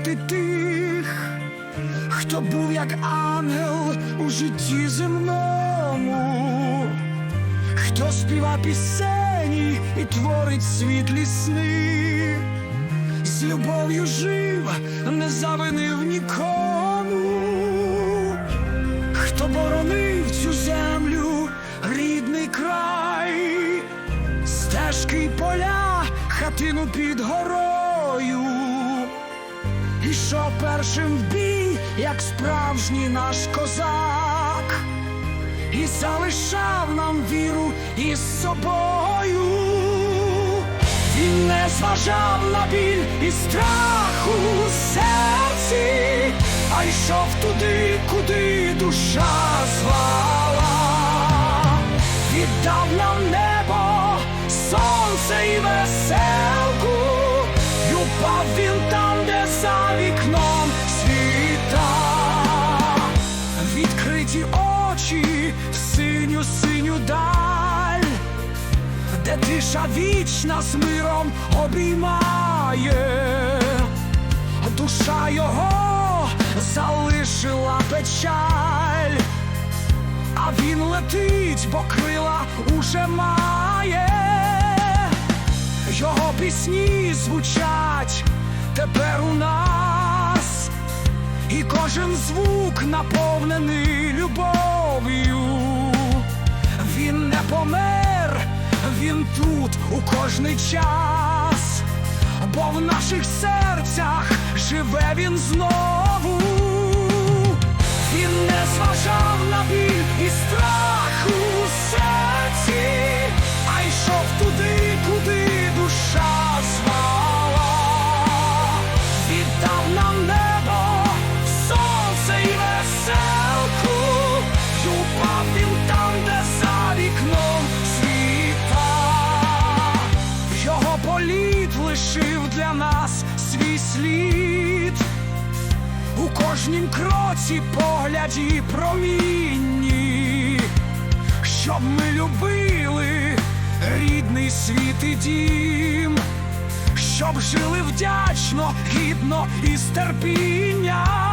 шанувати тих, хто був як ангел у житті земному, хто співа пісені і творить світлі сни, з любов'ю жив, не завинив нікому, хто боронив цю землю, рідний край, стежки й поля, хатину під горою. Ішов першим в бій, як справжній наш козак, і залишав нам віру із собою. Він не зважав на біль і страх у серці, а йшов туди, куди душа і веселку, і упав він там, де за вікном світа, відкриті очі, синю синю даль де тиша вічна з миром обіймає, душа його залишила печаль, а він летить, бо крила уже має, його пісні звучать тепер у нас, і кожен звук наповнений любов'ю. Він не помер, він тут у кожний час, бо в наших серцях живе він знову. Свій слід. У кожнім кроці погляді промінні, щоб ми любили рідний світ і дім, щоб жили вдячно, гідно і з терпінням.